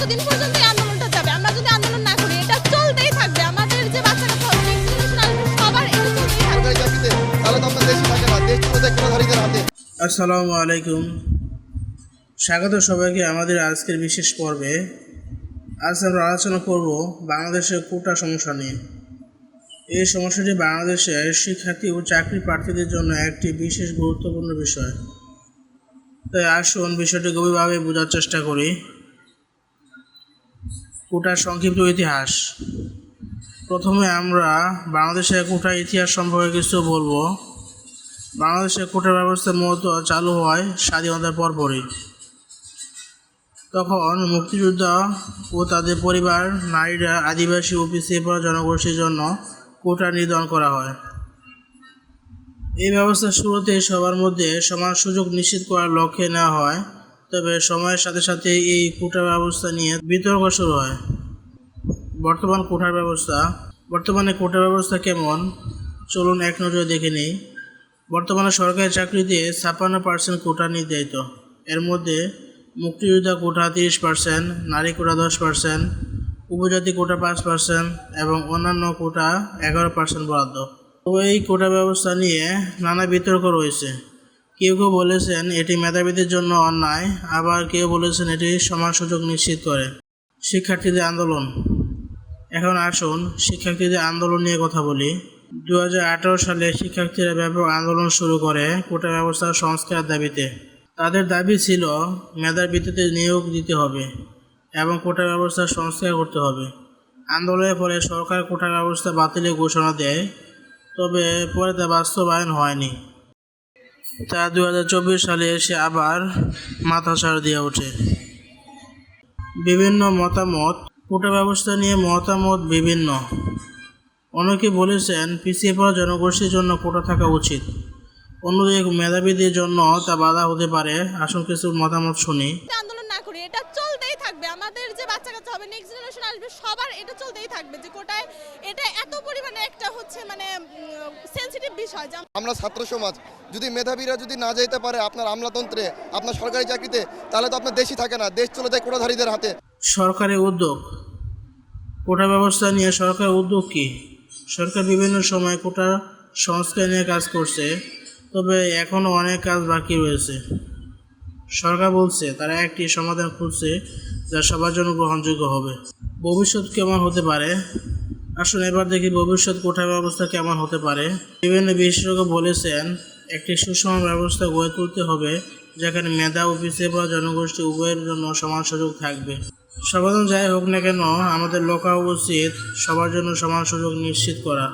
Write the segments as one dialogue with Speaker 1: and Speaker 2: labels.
Speaker 1: পর্যন্ত এই আন্দোলনটা যাবে। আমরা যদি আন্দোলন না করি এটা চলতেই থাকবে। আমাদের যে বাচ্চা কাচ্চা হবে next সবার এটা চলতেই থাকবে।
Speaker 2: তাহলে তো আপনার দেশই থাকে না। দেশ চলে যায় কোনোধারীদের হাতে।
Speaker 3: আসসালামু আলাইকুম। স্বাগত সবাইকে আমাদের আজকের বিশেষ পর্বে। আজ আমরা আলোচনা করব বাংলাদেশের কোটা সমস্যা নিয়ে। এই সমস্যাটি বাংলাদেশের শিক্ষার্থী ও চাকরি প্রার্থীদের জন্য একটি বিশেষ গুরুত্বপূর্ণ বিষয়। তাই আসুন বিষয়টি গভীরভাবে বোঝার চেষ্টা করি। কোটার সংক্ষিপ্ত ইতিহাস। প্রথমে আমরা বাংলাদেশের কোটার ইতিহাস সম্পর্কে কিছু বলব। বাংলাদেশের কোটা ব্যবস্থা মূলত চালু হয় স্বাধীনতার পরপরই। তখন মুক্তিযোদ্ধা ও তাদের পরিবার, নারীরা, আদিবাসী ও পিছিয়ে পড়া জনগোষ্ঠীর জন্য কোটা নির্ধারণ করা হয়। এই ব্যবস্থা শুরুতে সবার মধ্যে সমান সুযোগ নিশ্চিত করার লক্ষ্যে নেওয়া হয়। তবে সময়ের সাথে সাথে এই কোটা ব্যবস্থা নিয়ে বিতর্ক শুরু হয়। বর্তমান কোটার ব্যবস্থা, বর্তমানে কোটা ব্যবস্থা কেমন? চলুন এক নজরে দেখে নিই। বর্তমানে সরকারি চাকরিতে ছাপ্পান্ন পার্সেন্ট কোটা নির্ধারিত। এর মধ্যে মুক্তিযোদ্ধা কোটা তিরিশ পার্সেন্ট, নারী কোটা দশ পার্সেন্ট, উপজাতি কোটা পাঁচ পার্সেন্ট এবং অন্যান্য কোটা এগারো পার্সেন্ট বরাদ্দ। তো এই কোটা ব্যবস্থা নিয়ে নানা বিতর্ক রয়েছে। কেউ কেউ বলেছেন, এটি মেধাবীদের জন্য অন্যায়। আবার কেউ বলেছেন, এটি সমান সুযোগ নিশ্চিত করে। শিক্ষার্থীদের আন্দোলন। এখন আসুন শিক্ষার্থীদের আন্দোলন নিয়ে কথা বলি। দু হাজার আঠেরো সালে শিক্ষার্থীরা ব্যাপক আন্দোলন শুরু করে কোটা ব্যবস্থার সংস্কার দাবিতে। তাদের দাবি ছিল, মেধার ভিত্তিতে নিয়োগ দিতে হবে এবং কোটা ব্যবস্থা সংস্কার করতে হবে। আন্দোলনের ফলে সরকার কোটা ব্যবস্থা বাতিলের ঘোষণা দেয়, তবে পরে তা বাস্তবায়ন হয়নি। তা দু হাজার চব্বিশ সালে এসে আবার মাথাছাড় দিয়ে ওঠে। বিভিন্ন মতামত, কোটা ব্যবস্থা নিয়ে মতামত বিভিন্ন। অনেকে বলেছেন, পিছিয়ে পড়া জনগোষ্ঠীর জন্য কোটা থাকা উচিত। অন্যদিকে মেধাবীদের জন্য তা বাধা হতে পারে আসল কিছু মতামত শুনি।
Speaker 1: হবে নেক্সট জেনারেশন আসবে সবার এটা চলতেই থাকবে যে কোটায় এটা এত পরিমাণে একটা হচ্ছে মানে সেনসিটিভ বিষয় যে
Speaker 2: আমরা ছাত্র সমাজ যদি মেধাবীরা যদি না যেতে পারে আপনার আমলাতন্ত্রে আপনার সরকারি চাকরিতে তাহলে তো আপনার দেশই থাকে না দেশ চলে যায় কোনোধারীদের হাতে।
Speaker 3: সরকারি উদ্যোগ। কোটা ব্যবস্থা নিয়ে সরকার উদ্যোগ কী? সরকার বিভিন্ন সময় কোটা সংস্কার নিয়ে কাজ করছে তবে এখনও অনেক কাজ বাকি রয়েছে। সরকার বলছে তারা একটি সমাধান খুঁজছে যা সবার জন্য গ্রহণযোগ্য হবে। ভবিষ্যৎ কেমন হতে পারে? আসুন এবার দেখি ভবিষ্যৎ কোটা ব্যবস্থা কেমন হতে পারে। বিভিন্ন বিশেষজ্ঞ বলেছেন, একটি সুষম ব্যবস্থা গড়ে তুলতে হবে, যেখানে মেধা পিছিয়ে পড়া জনগোষ্ঠী উভয়ের জন্য সমান সুযোগ থাকবে। সমাধান যাই হোক না কেন, আমাদের লক্ষ্য উচিত সবার জন্য সমান সুযোগ নিশ্চিত করা।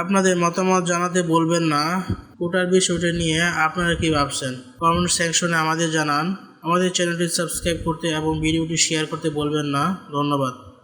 Speaker 3: আপনাদের মতামত জানাতে বলবেন না। কোটার বিষয়টি নিয়ে আপনারা কি ভাবছেন? কমেন্ট সেকশনে আমাদের জানান। আমাদের চ্যানেলটি সাবস্ক্রাইব করতে এবং ভিডিওটি শেয়ার করতে বলবেন না। ধন্যবাদ।